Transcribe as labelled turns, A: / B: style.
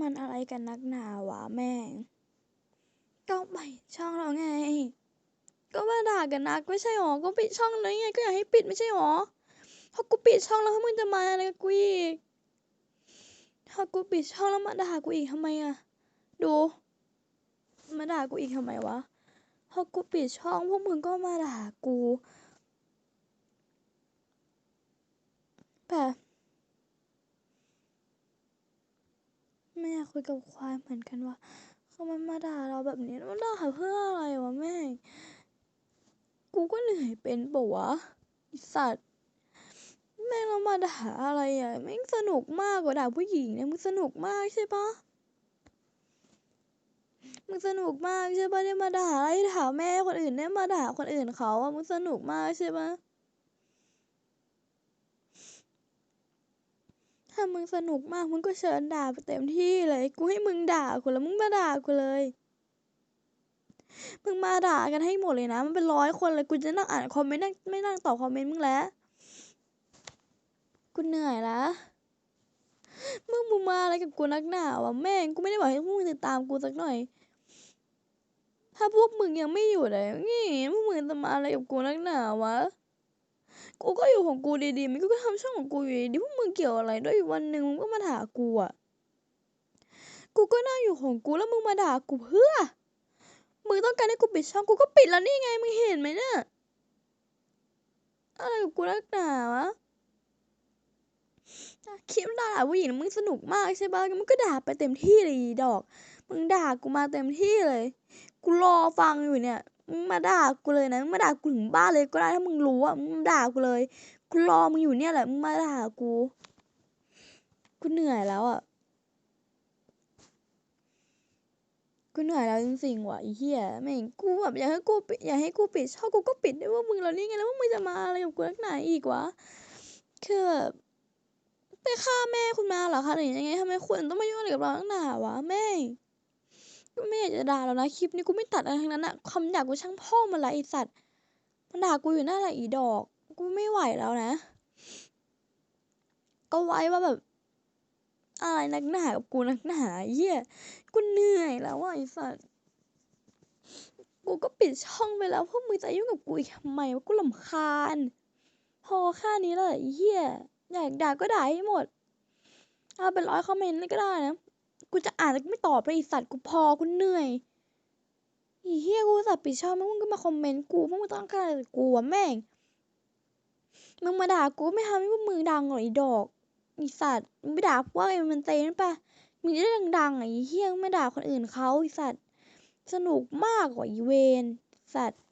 A: มันอะไรกันนักหนาวะแม่งก็ไปช่องแล้วไง ก็มาด่ากันนักไม่ใช่หรอ ก็ปิดช่องแล้วไง ก็อยากให้ปิดไม่ใช่หรอพอกูปิดช่องแล้วมึงจะมาอะไรกับกูอีกถ้ากูปิดช่องแล้วมาด่ากูอีกทำไมอะดู มาด่ากูอีกทำไมวะพอกูปิดช่องพวกมึงก็มาด่ากูแบบไม่อยาก คุยกับควายเหมือนกันว่าเขามันมาด่าเราแบบนี้มันด่าเพื่ออะไรวะแม่กูก็เหนื่อยเป็นปะวะไอสัตว์แม่งเรามาด่าอะไรอะแม่งสนุกมากกว่าด่าผู้หญิงเนี่ยมึงสนุกมากใช่ปะมึงสนุกมากใช่ปะเนี่มาด่าอะไรด่าแม่คนอื่นเนี่ยมาด่าคนอื่นเขาอะมึงสนุกมากใช่ปะ ถ้ามึงสนุกมากมึงก็เชิญด่าไปเต็มที่เลย กูให้มึงด่ากูแล้วมึงมาด่ากูเลย มึงมาด่ากันให้หมดเลยนะ มันเป็นร้อยคนเลย กูจะนั่งอ่านคอมเมนต์นั่งไม่นั่งตอบคอมเมนต์มึงแล้ว กูเหนื่อยละมึงมึงมาอะไรกับกูนักหนาวะแม่ง กูไม่ได้บอกให้พวกมึงติดตามกูสักหน่อย ถ้าพวกมึงยังไม่อยู่เลยนี่พวกมึงจะมาอะไรกับกูนักหนาวะ กูก็อยู่ของกูดีๆมันก็ทำช่องของกูอยู่ดีพวกมึงเกี่ยวอะไรด้วยวันหนึ่งมึงก็มาด่ากูอะกูก็นั่งอยู่ของกูแล้วมึงมาด่ากูเพื่อมึงต้องการให้กูปิดช่องกูก็ปิดแล้วนี่ไงมึงเห็นไหมเนี่ยอะไรกับกูนักหนาวะคลิปด่าผู้หญิงมึงสนุกมากใช่ปะมึงก็ด่าไปเต็มที่เลยดอก มึงด่ากูมาเต็มที่เลย กูรอฟังอยู่เนี่ย มึงมาด่ากูเลยนะ มึงมาด่ากูถึงบ้านเลยก็ได้ถ้ามึงรู้อะ มึงด่ากูเลย กูรอมึงอยู่เนี่ยแหละ มึงมาด่ากู กูเหนื่อยแล้วอะ กูเหนื่อยแล้วจริงๆว่ะไอ้เหี้ยแม่งกูแบบอยากให้กูปิดอยากให้กูปิดช่องกูก็ปิดได้ว่ามึงแล้วนี่ไงแล้วว่ามึงจะมาอะไรกับกูนักหนาอีกวะ คือแบบไปฆ่าแม่คุณมาเหรอคะหรือยังไงทำไมคุณต้องมายุ่งอะไรกับเรานักหนาวะแม่ กูไม่อยากจะด่าแล้วนะคลิปนี้กูไม่ตัดอะไรทั้งนั้นอะคำด่ากูช่างพ่อมันละไอสัตว์มันด่ากูอยู่หน้าละอีดอก กูไม่ไหวแล้วนะ ก็ไว้ว่าแบบ อะไรนักหนากับกูนักหนาเหี้ยกูเหนื่อยแล้วอะไอสัตว์กูก็ปิดช่องไปแล้วพวกมึงจะยุ่งกับกูทำไมวะกูลำคาญ พอแค่นี้และไอ้เหี้ยอยากด่าก็ด่าให้หมด เอาเป็นร้อยคอมเมนต์ก็ได้นะ กูจะอ่านแต่กูไม่ตอบเลยไอสัตว์กูพอกูเหนื่อยอีเหี้ยกูสัตว์ปิดช่องมึงก็มาคอมเมนต์กูมึงต้องการอะไรจากกูอะแม่งมึงมาด่ากูไม่ทำให้พวกมึงดังหรอไอีดอกไอสัตว์มึงไปด่าพวกไอ้มันเต้นปะมึงจะได้ดังๆอะไอ้เฮี้ยงไม่ด่าคนอื่นเขาไอ้สัตว์สนุกมากกว่าอีเวนสัตว์